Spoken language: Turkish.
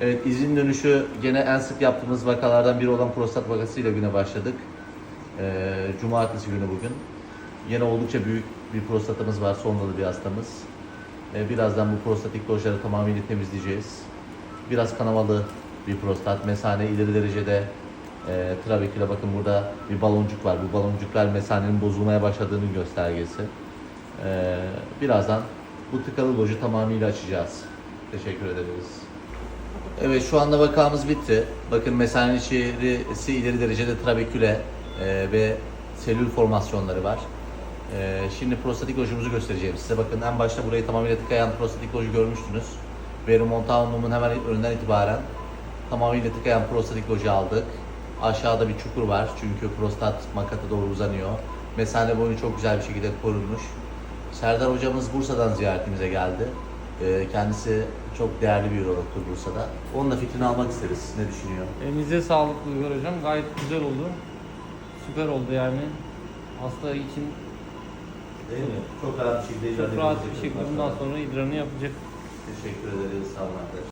Evet, izin dönüşü gene en sık yaptığımız vakalardan biri olan prostat vakasıyla güne başladık. Ee, cumartesi günü bugün. Yine oldukça büyük bir prostatımız var, sonralı bir hastamız. Ee, birazdan bu prostatik lojları tamamıyla temizleyeceğiz. Biraz kanamalı bir prostat, mesane ileri derecede e, trabeküle bakın burada bir baloncuk var. Bu baloncuklar mesanenin bozulmaya başladığının göstergesi. Ee, birazdan bu tıkalı loju tamamıyla açacağız. Teşekkür ederiz. Evet şu anda vakamız bitti. Bakın mesanenin içerisi ileri derecede trabeküle e, ve selül formasyonları var. E, şimdi prostatik lojumuzu göstereceğim size. Bakın en başta burayı tamamıyla tıkayan prostatik loju görmüştünüz. Verumontanum'un hemen önünden itibaren tamamıyla tıkayan prostatik loju aldık. Aşağıda bir çukur var çünkü prostat makata doğru uzanıyor. Mesane boyu çok güzel bir şekilde korunmuş. Serdar hocamız Bursa'dan ziyaretimize geldi. Ee, Kendisi çok değerli bir urologtur Bursa'da. Onun da fikrini almak isteriz. Ne düşünüyor? Elinize sağlık Uygar Hocam. Gayet güzel oldu. Süper oldu yani. Hasta için Değil mi? Çok rahat bir şekilde çok rahat bir şekilde bundan sonra idrarını yapacak. Teşekkür ederiz. Sağ olun arkadaşlar.